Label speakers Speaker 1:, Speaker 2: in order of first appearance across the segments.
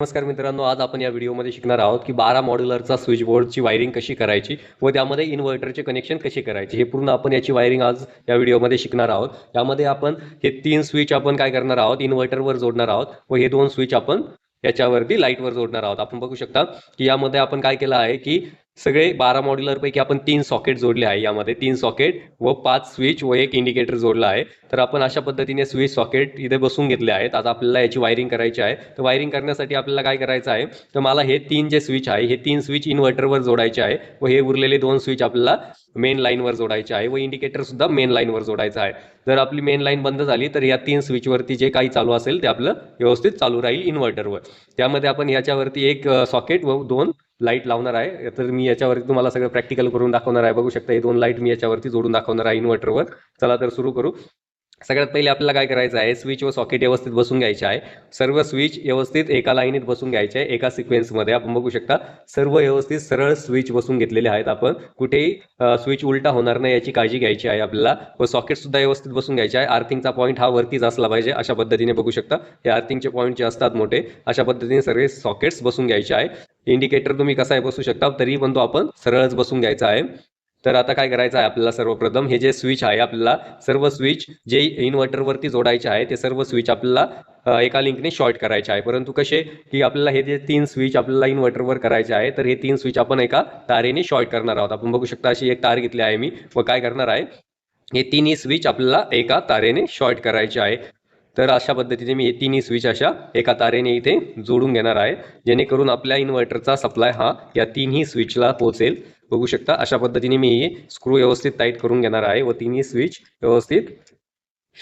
Speaker 1: नमस्कार मित्रांनो आज आपण या व्हिडिओमध्ये शिकणार आहोत की बारा मॉड्युलरचा स्विच बोर्डची वायरिंग कशी करायची व त्यामध्ये इन्व्हर्टरचे कनेक्शन कसे करायचे. हे पूर्ण आपण याची वायरिंग आज या व्हिडिओमध्ये शिकणार आहोत. यामध्ये आपण हे तीन स्विच आपण काय करणार आहोत? इन्व्हर्टरवर जोडणार आहोत व हे दोन स्विच आपण याच्यावरती लाईटवर जोडणार आहोत. आपण बघू शकता की यामध्ये आपण काय केलं आहे की सगळे बारा मॉड्युलरपैकी आपण तीन सॉकेट जोडले आहे यामध्ये. तीन सॉकेट व पाच स्विच व एक इंडिकेटर जोडला आहे. तर आपण अशा पद्धतीने स्विच सॉकेट इथे बसून घेतले आहेत. आता आपल्याला याची वायरिंग करायची आहे. तर वायरिंग करण्यासाठी आपल्याला काय करायचं आहे? तर मला हे तीन जे स्विच आहे हे तीन स्विच इन्व्हर्टरवर जोडायचे आहे व हे उरलेले दोन स्विच आपल्याला मेन लाईनवर जोडायचे आहे व इंडिकेटर सुद्धा मेन लाईनवर जोडायचं आहे. जर आपली मेन लाईन बंद झाली तर या तीन स्विचवरती जे काही चालू असेल ते आपलं व्यवस्थित चालू राहील इन्व्हर्टरवर त्यामध्ये आपण याच्यावरती एक सॉकेट व दोन लाइट लावणार आहे. तर मी याच्यावरती तुम्हाला सगळं प्रॅक्टिकल करून दाखवणार आहे. बघू शकता हे दोन लाइट मी याच्यावरती जोडून दाखवणार आहे इन्व्हर्टरवर चला तर सुरू करू. सगळ्यात पहिले आपल्याला काय करायचं आहे? स्विच व सॉकेट व्यवस्थित बसून घ्यायचे आहे. सर्व स्विच व्यवस्थित एका लाईनीत बसून घ्यायचे आहे. एका सिक्वेन्समध्ये आपण बघू शकता सर्व व्यवस्थित सरळ स्विच बसून घेतलेले आहेत आपण. कुठेही स्विच उलटा होणार नाही याची काळजी घ्यायची आहे आपल्याला. व सॉकेट सुद्धा व्यवस्थित बसून घ्यायचे आहे. आर्थिंगचा पॉईंट हा वरतीच असला पाहिजे अशा पद्धतीने बघू शकता. हे आर्थिंगचे पॉईंट जे असतात मोठे अशा पद्धतीने सर्व सॉकेट्स बसून घ्यायचे आहे. इंडिकेटर तुम्ही कसाही बसू शकता तरी पण तो आपण सरळच बसून घ्यायचा आहे. तर आता काय करायचं आहे आपल्याला सर्वप्रथम? हे जे स्विच आहे आपल्याला सर्व स्विच जे इन्व्हर्टरवरती जोडायचे आहे ते सर्व स्विच आपल्याला एका लिंकने शॉर्ट करायचे आहे. परंतु कसे? की आपल्याला हे जे तीन स्विच आपल्याला इन्व्हर्टरवर करायचे आहे तर हे तीन स्विच आपण एका तारेने शॉर्ट करणार आहोत. आपण बघू शकता अशी एक तार घेतली आहे मी. व काय करणार आहे? हे तिन्ही स्विच आपल्याला एका तारेने शॉर्ट करायचे आहे. तर अशा पद्धतीने मी हे तिन्ही स्विच अशा एका तारेने इथे जोडून घेणार आहे. जेणेकरून आपल्या इन्व्हर्टरचा सप्लाय हा या तिन्ही स्विचला पोहोचेल. बघू शकता अशा पद्धतीने मी स्क्रू व्यवस्थित टाईट करून घेणार आहे व तिन्ही स्विच व्यवस्थित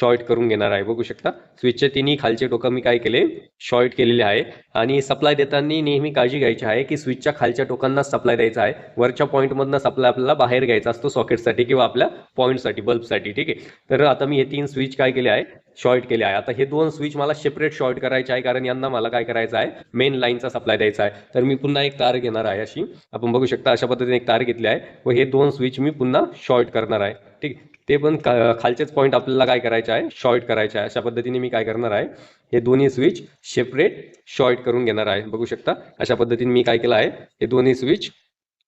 Speaker 1: शॉर्ट करून घेणार आहे. बघू शकता. स्विचचे तिन्ही खालचे टोकं मी काय केले? शॉर्ट केलेले आहे. आणि सप्लाय देताना नेहमी काळजी घ्यायची आहे की स्विचच्या खालच्या टोकांना सप्लाय द्यायचा आहे. वरच्या पॉईंटमधनं सप्लाय आपल्याला बाहेर घ्यायचा असतो सॉकेटसाठी किंवा आपल्या पॉईंटसाठी बल्बसाठी ठीक आहे? तर आता मी हे तीन स्विच काय केले आहे? शॉर्ट केले आहे. आता हे दोन स्विच मला सेपरेट शॉर्ट करायचे आहे कारण यांना मला काय करायचं आहे? मेन लाईनचा सप्लाय द्यायचा आहे. तर मी पुन्हा एक तार घेणार आहे अशी. आपण बघू शकता अशा पद्धतीने एक तार घेतली आहे. व हे दोन स्विच मी पुन्हा शॉर्ट करणार आहे. ठीक ते पण खालचेच पॉईंट आपल्याला काय करायचे आहे? शॉर्ट करायचे आहे. अशा पद्धतीने मी काय करणार आहे? हे दोन्ही स्विच सेपरेट शॉर्ट करून घेणार आहे. बघू शकता? अशा पद्धतीने मी काय केलं आहे? हे दोन्ही स्विच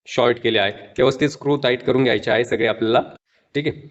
Speaker 1: शॉर्ट केले आहे. व्यवस्थित स्क्रू टाईट करून घ्यायचे आहे सगळे आपल्याला. ठीक आहे?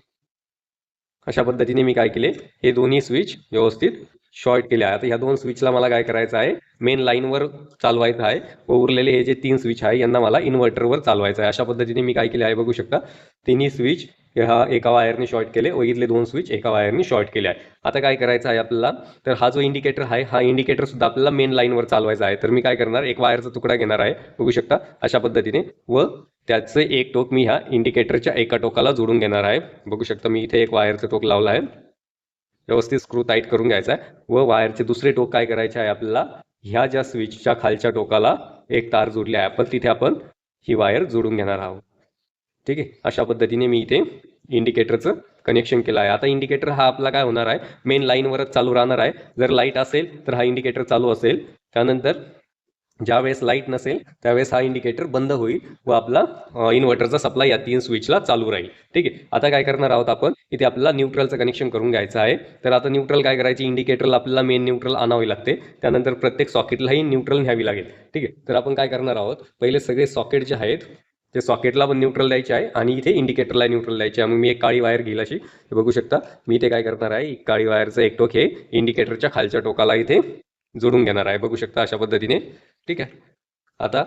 Speaker 1: अशा पद्धतीने मी काय केले? हे दोन्ही स्विच व्यवस्थित शॉर्ट केले आहे. आता ह्या दोन स्विचला मला काय करायचं आहे? मेन लाईनवर चालवायचं आहे. व उरलेले हे जे तीन स्विच आहे यांना मला इन्व्हर्टरवर चालवायचं आहे. अशा पद्धतीने मी काय केले आहे? बघू शकता? तिन्ही स्विच हा एका वायरने शॉर्ट केले व इथले दोन स्विच एका वायरने शॉर्ट केले आहे आता काय करायचं आहे आपल्याला? तर हा जो इंडिकेटर आहे हा इंडिकेटर सुद्धा आपल्याला मेन लाईनवर चालवायचा आहे. तर मी काय करणार? एक वायरचा तुकडा घेणार आहे. बघू शकता? अशा पद्धतीने. व त्याचं एक टोक मी ह्या इंडिकेटरच्या एका टोकाला जोडून घेणार आहे. बघू शकता मी इथे एक वायरचं टोक लावलं आहे. व्यवस्थित स्क्रू टाईट करून घ्यायचा आहे. व वायरचे दुसरे टोक काय करायचे आहे आपल्याला? ह्या ज्या स्विचच्या खालच्या टोकाला एक तार जोडली आहे. आपण तिथे आपण ही वायर जोडून घेणार आहोत. ठीक आहे? अशा पद्धतीने मी इथे इंडिकेटरचं कनेक्शन केलं आहे. आता इंडिकेटर हा आपला काय होणार आहे? मेन लाईनवरच चालू राहणार आहे. जर लाइट असेल तर हा इंडिकेटर चालू असेल. त्यानंतर ज्यावेळेस लाइट नसेल त्यावेळेस हा इंडिकेटर बंद होईल व आपला इन्व्हर्टरचा सप्लाय या तीन स्विचला चालू राहील. ठीक आहे? आता काय करणार आहोत आपण? इथे आपल्याला न्यूट्रलचं कनेक्शन करून घ्यायचं आहे. तर आता न्यूट्रल काय करायची? इंडिकेटरला आपल्याला मेन न्यूट्रल आणावी लागते. त्यानंतर प्रत्येक सॉकेटलाही न्यूट्रल न्यावी लागेल. ठीक आहे? तर आपण काय करणार आहोत? पहिले सगळे सॉकेट जे आहेत ते सॉकेटला पण न्यूट्रल द्यायचे आहे आणि इथे इंडिकेटरला न्यूट्रल द्यायचे आहे. मग मी एक काळी वायर घेईल अशी. हे बघू शकता मी इथे काय करणार आहे एक काळी वायरचं एक टोक हे इंडिकेटरच्या खालच्या टोकाला इथे जोडून घेणार आहे. बघू शकता अशा पद्धतीने. ठीक आहे. आता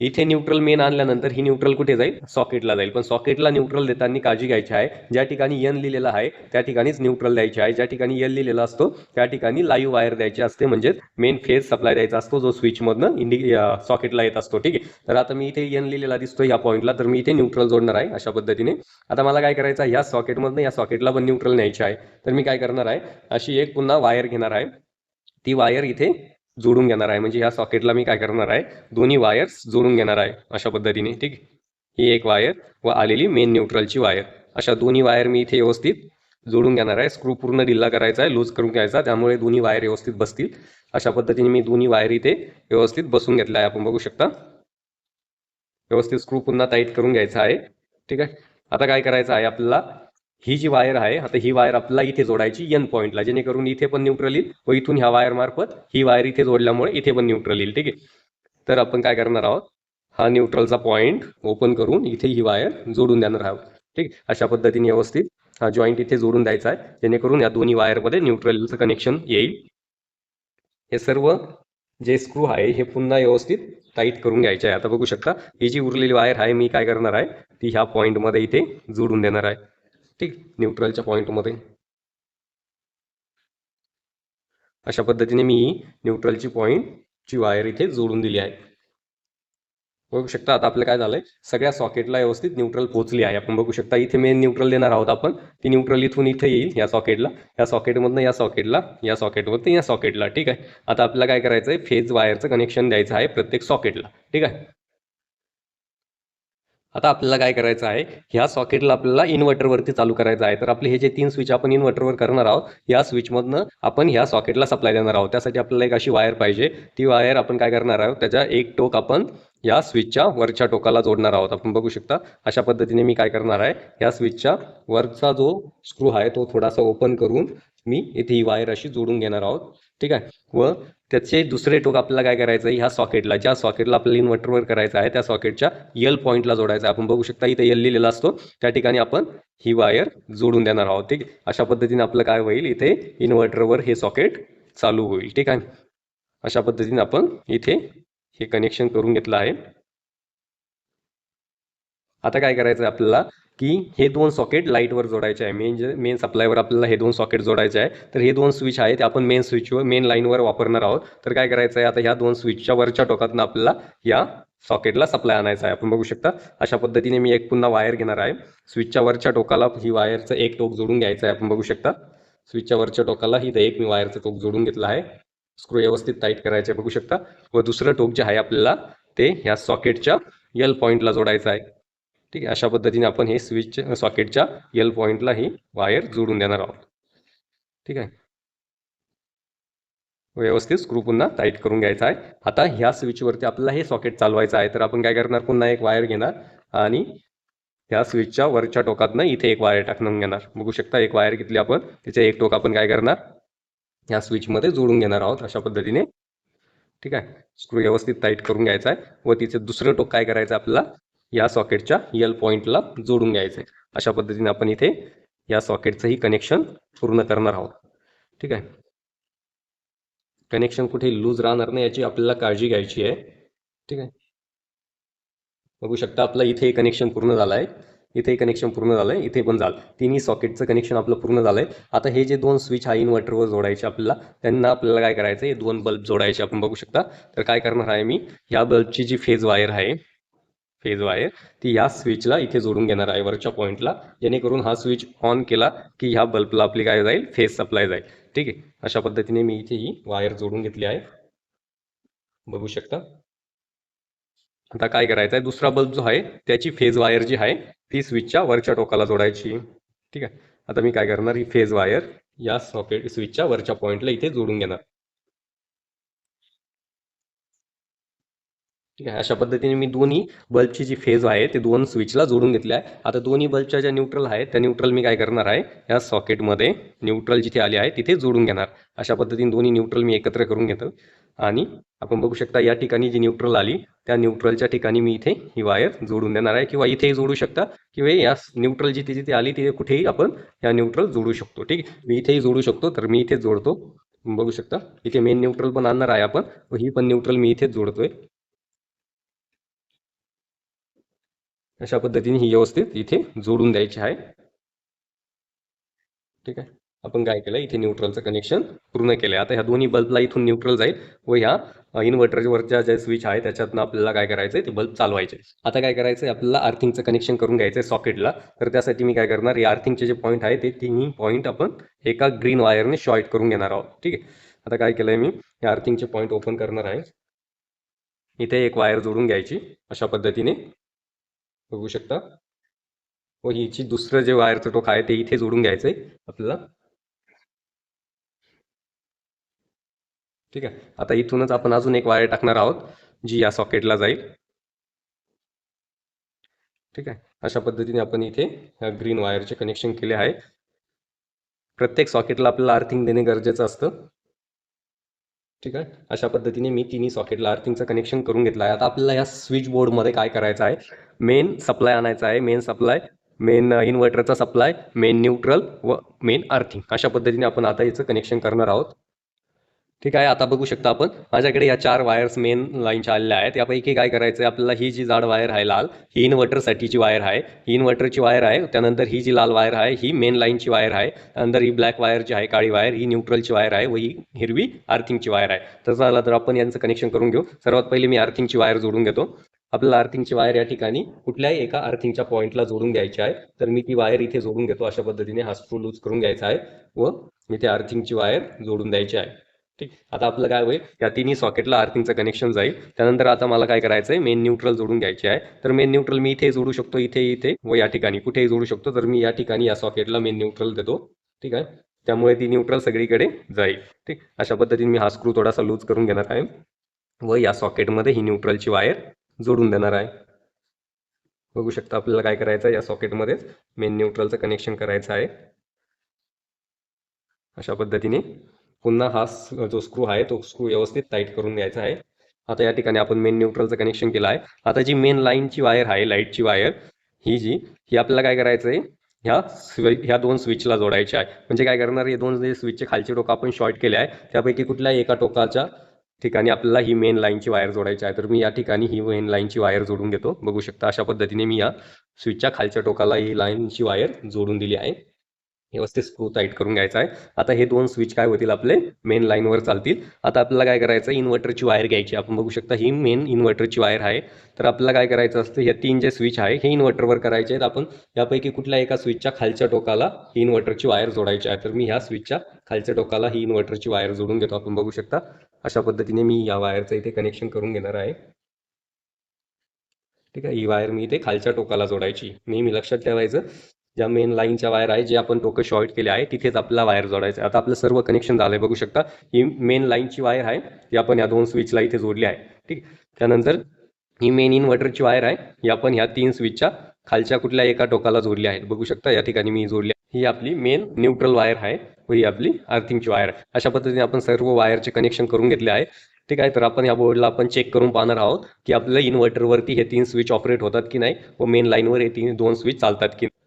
Speaker 1: इथे न्यूट्रल मेन आणल्यानंतर ही न्यूट्रल कुठे जाईल? सॉकेटला जाईल. पण सॉकेटला न्यूट्रल देताना काळजी घ्यायची आहे. ज्या ठिकाणी यन लिहिलेलं आहे त्या ठिकाणीच न्यूट्रल द्यायची आहे. ज्या ठिकाणी यन लिहिलेला असतो त्या ठिकाणी लाईव्ह वायर द्यायची असते. म्हणजेच मेन फेज सप्लाय द्यायचा असतो जो स्विचमधनं इंडि सॉकेटला येत असतो. ठीक आहे? तर आता मी इथे यन लिहिलेला दिसतो या पॉईंटला तर मी इथे न्यूट्रल जोडणार आहे अशा पद्धतीने. आता मला काय करायचं आहे? या सॉकेटमधनं या सॉकेटला पण न्यूट्रल न्यायची आहे. तर मी काय करणार आहे? अशी एक पुन्हा वायर घेणार आहे. ती वायर इथे जोडून घेणार आहे. म्हणजे ह्या सॉकेटला मी काय करणार आहे? दोन्ही वायर्स जोडून घेणार आहे अशा पद्धतीने ठीक ही एक वायर व आलेली मेन न्यूट्रलची वायर अशा दोन्ही वायर मी इथे व्यवस्थित जोडून घेणार आहे. स्क्रू पूर्ण ढिल्ला करायचा आहे लूज करून घ्यायचा. त्यामुळे दोन्ही वायर व्यवस्थित बसतील. अशा पद्धतीने मी दोन्ही वायर इथे व्यवस्थित बसून घेतल्या. आहे आपण बघू शकता. व्यवस्थित स्क्रू पुन्हा टाईट करून घ्यायचा आहे. ठीक आहे? आता काय करायचं आहे आपल्याला? ही जी वायर आहे आता ही वायर आपल्याला इथे जोडायची एन पॉईंटला जेणेकरून इथे पण न्यूट्रल येईल व इथून ह्या वायर मार्फत ही वायर इथे जोडल्यामुळे इथे पण न्यूट्रल येईल ठीक आहे? तर आपण काय करणार आहोत? हा न्यूट्रलचा पॉईंट ओपन करून इथे ही वायर जोडून देणार आहोत ठीक अशा पद्धतीने व्यवस्थित हा जॉईंट इथे जोडून द्यायचा आहे जेणेकरून या दोन्ही वायरमध्ये न्यूट्रलचं कनेक्शन येईल. हे सर्व जे स्क्रू आहे हे पुन्हा व्यवस्थित टाईट करून घ्यायचे आहे. आता बघू शकता ही जी उरलेली वायर आहे मी काय करणार आहे? ती ह्या पॉईंटमध्ये इथे जोडून देणार आहे. ठीक न्यूट्रलच्या पॉईंटमध्ये अशा पद्धतीने मी न्यूट्रलची पॉईंटची वायर इथे जोडून दिली आहे. बघू शकता आता आपलं काय झालंय? सगळ्या सॉकेटला व्यवस्थित न्यूट्रल पोहोचली आहे. आपण बघू शकता इथे मेन न्यूट्रल देणार आहोत आपण. ती न्यूट्रल इथून इथे येईल या सॉकेटला या सॉकेटमधनं या सॉकेटला या सॉकेटमधनं या सॉकेटला ठीक आहे? आता आपल्याला काय करायचं आहे फेज वायरचं कनेक्शन द्यायचं आहे प्रत्येक सॉकेटला ठीक आहे? आता आपल्याला काय करायचं आहे? ह्या सॉकेटला आपल्याला इन्व्हर्टरवरती चालू करायचं आहे. तर आपले हे जे तीन स्विच आपण इन्व्हर्टरवर करणार आहोत या स्विचमधनं आपण ह्या सॉकेटला सप्लाय देणार आहोत. त्यासाठी आपल्याला एक अशी वायर पाहिजे. ती वायर आपण काय करणार आहोत? त्याच्या एक टोक आपण या स्विचच्या वरच्या टोकाला जोडणार आहोत. आपण बघू शकता अशा पद्धतीने मी काय करणार आहे? या स्विचच्या वरचा जो स्क्रू आहे तो थोडासा ओपन करून मी इथे ही वायर अशी जोडून घेणार आहोत. ठीक आहे? व त्याचे दुसरे टोक आपल्याला काय करायचं आहे ह्या सॉकेटला ज्या सॉकेटला आपल्याला इन्व्हर्टरवर करायचं आहे त्या सॉकेटच्या यल पॉईंटला जोडायचं आहे. आपण बघू शकता इथे यल लिहिलेला असतो. त्या ठिकाणी आपण ही वायर जोडून देणार आहोत. ठीक? अशा पद्धतीने आपलं काय होईल? इथे इन्व्हर्टरवर हे सॉकेट चालू होईल. ठीक आहे? अशा पद्धतीने आपण इथे हे कनेक्शन करून घेतलं आहे. आता काय करायचं आहे आपल्याला की हे दोन सॉकेट लाईटवर जोडायचे आहे. मेन जे मेन सप्लायवर आपल्याला हे दोन सॉकेट जोडायचे आहे. तर हे दोन स्विच आहे ते आपण मेन स्विचवर मेन लाईनवर वापरणार आहोत. तर काय करायचं आहे आता ह्या दोन स्विचच्या वरच्या टोकातनं आपल्याला या सॉकेटला सप्लाय आणायचा आहे. आपण बघू शकता अशा पद्धतीने मी एक पुन्हा वायर घेणार आहे. स्विचच्या वरच्या टोकाला ही वायरचं एक टोक जोडून घ्यायचं आहे. आपण बघू शकता स्विचच्या वरच्या टोकाला ही एक मी वायरचं टोक जोडून घेतलं आहे. स्क्रू व्यवस्थित टाईट आहे. बघू शकता व दुसरं टोक जे आहे आपल्याला ते ह्या सॉकेटच्या यल पॉईंटला जोडायचं आहे. ठीक आहे अशा पद्धतीने आपण हे स्विच सॉकेटच्या एल पॉईंटला ही वायर जोडून देणार आहोत. ठीक आहे. व्यवस्थित स्क्रू पुन्हा टाईट करून घ्यायचा आहे. आता ह्या स्विचवरती आपल्याला हे सॉकेट चालवायचं आहे तर आपण काय करणार? पुन्हा एक वायर घेणार आणि ह्या स्विचच्या वरच्या टोकातनं इथे एक वायर टाकून घेणार. बघू शकता एक वायर घेतली आपण त्याचे एक टोक आपण काय करणार? ह्या स्विचमध्ये जोडून घेणार आहोत अशा पद्धतीने. ठीक आहे. स्क्रू व्यवस्थित टाईट करून घ्यायचा आहे. व तिचे दुसरं टोक काय करायचं आहे आपल्याला? या सॉकेटच्या यल पॉईंटला जोडून घ्यायचं आहे अशा पद्धतीने आपण इथे या सॉकेटचंही कनेक्शन पूर्ण करणार आहोत. ठीक आहे? कनेक्शन कुठे लूज राहणार नाही याची आपल्याला काळजी घ्यायची आहे. ठीक आहे? बघू शकता आपलं इथे कनेक्शन पूर्ण झालं आहे इथे कनेक्शन पूर्ण झालं आहे इथे पण झालं. तिन्ही सॉकेटचं कनेक्शन आपलं पूर्ण झालं आहे आता हे जे दोन स्विच हा इन्व्हर्टरवर जोडायचे आपल्याला त्यांना आपल्याला काय करायचं आहे दोन बल्ब जोडायचे आपण बघू शकता. तर काय करणार आहे मी? ह्या बल्बची जी फेज वायर आहे फेज वायर ती या स्विचला इथे जोडून घेणार आहे वरच्या पॉईंटला जेणेकरून हा स्विच ऑन केला की ह्या बल्बला आपली काय जाईल? फेज सप्लाय जाईल. ठीक आहे? अशा पद्धतीने मी इथे ही वायर जोडून घेतली आहे. बघू शकता? आता काय करायचं आहे? दुसरा बल्ब जो आहे त्याची फेज वायर जी आहे ती स्विचच्या वरच्या टोकाला जोडायची. ठीक आहे? आता मी काय करणार? ही फेज वायर या सॉकेट स्विचच्या वरच्या पॉईंटला इथे जोडून घेणार. ठीक आहे अशा पद्धतीने मी दोन्ही बल्बची जी फेज आहे ते दोन स्विचला जोडून घेतले आहे. आता दोन्ही बल्बच्या ज्या न्यूट्रल आहेत त्या न्यूट्रल मी काय करणार आहे या सॉकेटमध्ये न्यूट्रल जिथे आले आहे तिथे जोडून घेणार. अशा पद्धतीने दोन्ही न्यूट्रल मी एकत्र करून घेतो. आणि आपण बघू शकता या ठिकाणी जी न्यूट्रल आली त्या न्यूट्रलच्या ठिकाणी मी इथे ही वायर जोडून देणार आहे किंवा इथेही जोडू शकता किंवा या न्यूट्रल जिथे जिथे आली तिथे कुठेही आपण या न्यूट्रल जोडू शकतो. ठीक आहे मी इथेही जोडू शकतो तर मी इथे जोडतो. बघू शकता इथे मेन न्यूट्रल पण आणणार आहे आपण ही पण न्यूट्रल मी इथेच जोडतोय. अशा पद्धतीने ही व्यवस्थित इथे जोडून द्यायची आहे. ठीक आहे. आपण काय केलं इथे न्यूट्रलचं कनेक्शन पूर्ण केलं आता ह्या दोन्ही बल्बला इथून न्यूट्रल जाईल व ह्या इन्व्हर्टरवरच्या ज्या स्विच आहे त्याच्यातनं आपल्याला काय करायचं आहे ते बल्ब चालवायचे आता काय करायचं आहे आपल्याला अर्थिंगचं कनेक्शन करून घ्यायचं आहे सॉकेटला तर त्यासाठी मी काय करणार या अर्थिंगचे जे पॉईंट आहे ते तिन्ही पॉईंट आपण एका ग्रीन वायरने शॉर्ट करून घेणार आहोत. ठीक आहे. आता काय केलं आहे मी या अर्थिंगचे पॉईंट ओपन करणार आहे. इथे एक वायर जोडून घ्यायची अशा पद्धतीने. बघू शकता. व हिची दुसरं जे वायरचं टोक आहे ते इथे जोडून घ्यायचंय आपल्याला. ठीक आहे. आता इथूनच आपण अजून एक वायर टाकणार आहोत जी या सॉकेटला जाईल. ठीक आहे. अशा पद्धतीने आपण इथे ग्रीन वायरचे कनेक्शन केले आहे. प्रत्येक सॉकेटला आपल्याला अर्थिंग देणे गरजेचं असतं. ठीक आहे? अशा पद्धतीने मी तिन्ही सॉकेटला अर्थिंगचं कनेक्शन करून घेतलं आहे. आता आपल्याला या स्विच बोर्डमध्ये काय करायचं आहे? मेन सप्लाय आणायचा आहे. मेन सप्लाय मेन इन्व्हर्टरचा सप्लाय मेन न्यूट्रल व मेन अर्थिंग अशा पद्धतीने आपण आता याचं कनेक्शन करणार आहोत. ठीक आहे आता बघू शकता आपण. माझ्याकडे या चार वायर्स मेन लाईनच्या आलेल्या आहेत. यापैकी काय करायचं आहे आपल्याला ही जी जाड वायर आहे लाल ही इन्व्हर्टरसाठीची वायर आहे. ही इन्व्हर्टरची वायर आहे त्यानंतर ही जी लाल वायर आहे ही मेन लाईनची वायर आहे. त्यानंतर ही ब्लॅक वायर जी आहे काळी वायर ही न्यूट्रलची वायर आहे व ही हिरवी अर्थिंगची वायर आहे. तर झाला तर आपण यांचं कनेक्शन करून घेऊ. सर्वात पहिले मी अर्थिंगची वायर जोडून घेतो. आपल्याला अर्थिंगची वायर या ठिकाणी कुठल्याही एका अर्थिंगच्या पॉईंटला जोडून घ्यायची आहे. तर मी ती वायर इथे जोडून घेतो. अशा पद्धतीने हा स्क्रू लूज करून घ्यायचा आहे. व मी त्या अर्थिंगची वायर जोडून द्यायची आहे. ठीक. आता आपलं काय होईल? या तिन्ही सॉकेटला अर्थिंगचं कनेक्शन जाईल. त्यानंतर आता मला काय करायचं आहे मेन न्यूट्रल जोडून घ्यायचे आहे. तर मेन न्यूट्रल मी इथे जोडू शकतो इथे इथे व या ठिकाणी. कुठेही जोडू शकतो तर मी या ठिकाणी या सॉकेटला मेन न्यूट्रल देतो. ठीक आहे? त्यामुळे ती न्यूट्रल सगळीकडे जाईल. ठीक? अशा पद्धतीने मी हा स्क्रू थोडासा लूज करून घेणार आहे. व या सॉकेटमध्ये ही न्यूट्रलची वायर जोडून देणार आहे. बघू शकता आपल्याला काय करायचं आहे या सॉकेटमध्येच मेन न्यूट्रलचं कनेक्शन करायचं आहे. अशा पद्धतीने पुन्हा हा जो स्क्रू आहे तो स्क्रू व्यवस्थित टाईट करून घ्यायचा आहे. आता या ठिकाणी आपण मेन न्यूट्रलचं कनेक्शन केलं आहे. आता जी मेन लाईनची वायर आहे लाईटची वायर ही जी ही आपल्याला काय करायचं आहे ह्या स्वि ह्या दोन स्विचला जोडायचे आहे. म्हणजे काय करणार हे दोन जे स्विचचे खालचे टोकं आपण शॉर्ट केले आहे त्यापैकी कुठल्याही एका टोकाच्या ठिकाणी आपल्याला ही मेन लाईनची वायर जोडायची आहे. तर मी या ठिकाणी ही मेन लाईनची वायर जोडून घेतो. बघू शकता अशा पद्धतीने मी या स्विचच्या खालच्या टोकाला ही लाईनची वायर जोडून दिली आहे. व्यवस्थित स्क्रू टाईट करून घ्यायचा आहे. आता हे दोन स्विच काय होतील आपले? मेन लाईनवर चालतील. आता आपल्याला काय करायचं? आहे इन्व्हर्टरची वायर घ्यायची. आपण बघू शकता ही मेन इन्व्हर्टरची वायर आहे. तर आपल्याला काय करायचं असतं? या तीन जे स्विच आहे हे इन्व्हर्टरवर करायचे आहेत. आपण यापैकी कुठल्या एका स्विचच्या खालच्या टोकाला ही इन्व्हर्टरची वायर जोडायची आहे. तर मी ह्या स्विचच्या खालच्या टोकाला ही इन्व्हर्टरची वायर जोडून घेतो आपण बघू शकता. अशा पद्धतीने मी या वायरचं इथे कनेक्शन करून घेणार आहे. ठीक आहे? ही वायर मी इथे खालच्या टोकाला जोडायची. नेहमी लक्षात ठेवायचं. ज्या मेन लाईनच्या वायर आहे जे आपण टोकं शॉर्ट केले आहे तिथेच आपला वायर जोडायचं आहे. आता आपलं सर्व कनेक्शन झालं आहे बघू शकता. ही मेन लाईनची वायर आहे ती आपण या दोन स्विचला इथे जोडली आहे. ठीक? त्यानंतर ही मेन इन्व्हर्टरची वायर आहे ही आपण ह्या तीन स्विचच्या खालच्या कुठल्या एका टोकाला जोडली आहे बघू शकता या ठिकाणी मी जोडली आहे. ही आपली मेन न्यूट्रल वायर आहे. व ही आपली अर्थिंगची वायर आहे. अशा पद्धतीने आपण सर्व वायरचे कनेक्शन करून घेतले आहे. ठीक आहे? तर आपण या बोर्डला आपण चेक करून पाहणार आहोत की आपल्या इन्व्हर्टरवरती हे तीन स्विच ऑपरेट होतात की नाही? व मेन लाईनवर हे तीन दोन स्विच चालतात की नाही.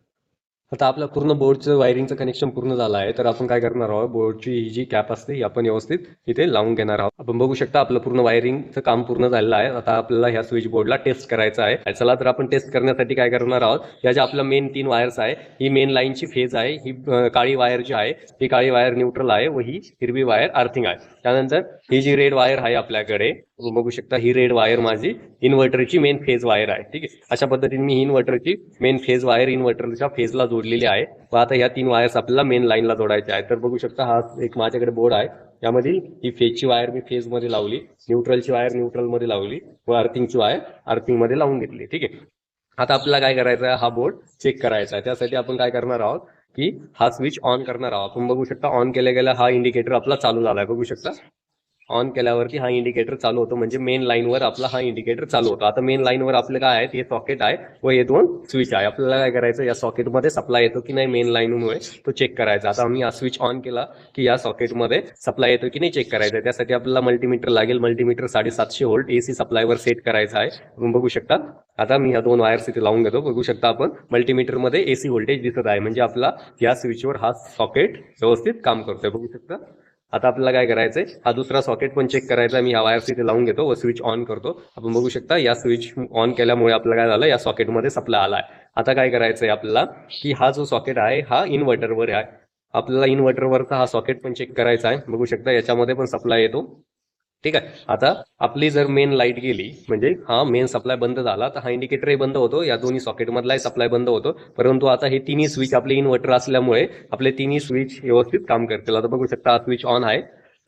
Speaker 1: आता आपलं पूर्ण बोर्डचं वायरिंगचं कनेक्शन पूर्ण झालं आहे तर आपण काय करणार आहोत? बोर्डची ही जी कॅप असते ही आपण व्यवस्थित इथे लावून घेणार आहोत. आपण बघू शकता आपलं पूर्ण वायरिंगचं काम पूर्ण झालेलं आहे. आता आपल्याला ह्या स्विच बोर्डला टेस्ट करायचं आहे. चला तर आपण टेस्ट करण्यासाठी काय करणार आहोत? या ज्या आपल्या मेन तीन वायर्स आहे ही मेन लाईनची फेज आहे ही काळी वायर जी आहे ही काळी वायर न्यूट्रल आहे व ही हिरवी वायर अर्थिंग आहे. त्यानंतर ही जी रेड वायर आहे आपल्याकडे तुम्ही बघू शकता ही रेड वायर माझी इन्व्हर्टरची मेन फेज वायर आहे ठीक आहे? अशा पद्धतीने मी इन्व्हर्टरची मेन फेज वायर इन्व्हर्टरच्या फेजला जोडलेली आहे. व आता ह्या तीन वायर्स आपल्याला मेन लाईनला जोडायच्या आहेत. तर बघू शकता हा एक माझ्याकडे बोर्ड आहे. यामध्ये ही फेजची वायर मी फेजमध्ये लावली न्यूट्रलची वायर न्यूट्रलमध्ये लावली व अर्थिंगची वायर अर्थिंगमध्ये लावून घेतली ठीक आहे? आता आपल्याला काय करायचं आहे? हा बोर्ड चेक करायचा आहे. त्यासाठी आपण काय करणार आहोत की हा स्विच ऑन करणार आहोत. आपण बघू शकता ऑन केल्या गेला हा इंडिकेटर आपला चालू झाला आहे. बघू शकता. ऑन केल्यावरती हा इंडिकेटर चालू होतो. म्हणजे मेन लाईनवर आपला हा इंडिकेटर चालू होतो. आता मेन लाईनवर आपलं काय आहे? हे सॉकेट आहे व हे दोन स्विच आहे. आपल्याला काय करायचं? या सॉकेटमध्ये सप्लाय येतो की नाही मेन लाईनमुळे तो चेक करायचा. आता आम्ही हा स्विच ऑन केला की या सॉकेटमध्ये सप्लाय येतो की नाही चेक करायचं आहे. त्यासाठी आपल्याला मल्टीमीटर लागेल. मल्टीमीटर साडेसातशे व्होल्ट एसी सप्लायवर सेट करायचा आहे. तुम्ही बघू शकता. आता मी ह्या दोन वायर्स इथे लावून घेतो. बघू शकता आपण. मल्टीमीटरमध्ये एसी व्होल्टेज दिसत आहे. म्हणजे आपला या स्विचवर हा सॉकेट व्यवस्थित काम करतोय. बघू शकता. आता आपल्याला काय करायचंय? हा दुसरा सॉकेट पण चेक करायचा. आहे. मी हा वायर इथे लावून घेतो व स्विच ऑन करतो. आपण बघू शकता या स्विच ऑन केल्यामुळे आपल्याला काय झालं? या सॉकेटमध्ये सप्लाय आला आहे आता काय करायचंय आपल्याला? की हा जो सॉकेट आहे हा इन्व्हर्टरवर आहे. आपल्याला इन्व्हर्टरवरचा हा सॉकेट पण चेक करायचा आहे. बघू शकता याच्यामध्ये पण सप्लाय येतो. ठीक आहे. आता आपली जर मेन लाइट गेली म्हणजे हा मेन सप्लाय बंद झाला तर हा इंडिकेटरही बंद होतो. या दोन्ही सॉकेटमधलाही सप्लाय बंद होतो. परंतु आता हे तिन्ही स्विच आपले इन्व्हर्टर असल्यामुळे आपले तिन्ही स्विच व्यवस्थित काम करतील. आता बघू शकता हा स्विच ऑन आहे.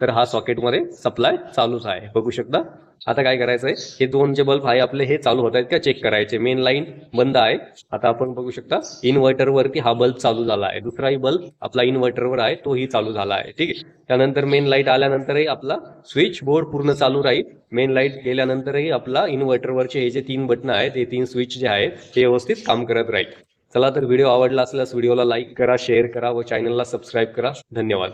Speaker 1: तर हा सॉकेटमध्ये सप्लाय चालूच आहे. बघू शकता. आता काय करायचं आहे हे दोन जे बल्ब आहे आपले हे चालू होत आहेत का? चेक करायचे. मेन लाईन बंद आहे. आता आपण बघू शकता इन्व्हर्टरवरती हा बल्ब चालू झाला आहे. दुसराही बल्ब आपला इन्व्हर्टरवर आहे तोही चालू झाला आहे. ठीक आहे? त्यानंतर मेन लाइट आल्यानंतरही आपला स्विच बोर्ड पूर्ण चालू राहील. मेन लाइट गेल्यानंतरही आपला इन्व्हर्टरवरचे हे जे तीन बटन आहेत हे तीन स्विच जे आहेत ते व्यवस्थित काम करत राहील. चला तर व्हिडिओ आवडला असल्यास व्हिडिओला लाईक करा शेअर करा व चॅनलला सबस्क्राईब करा. धन्यवाद.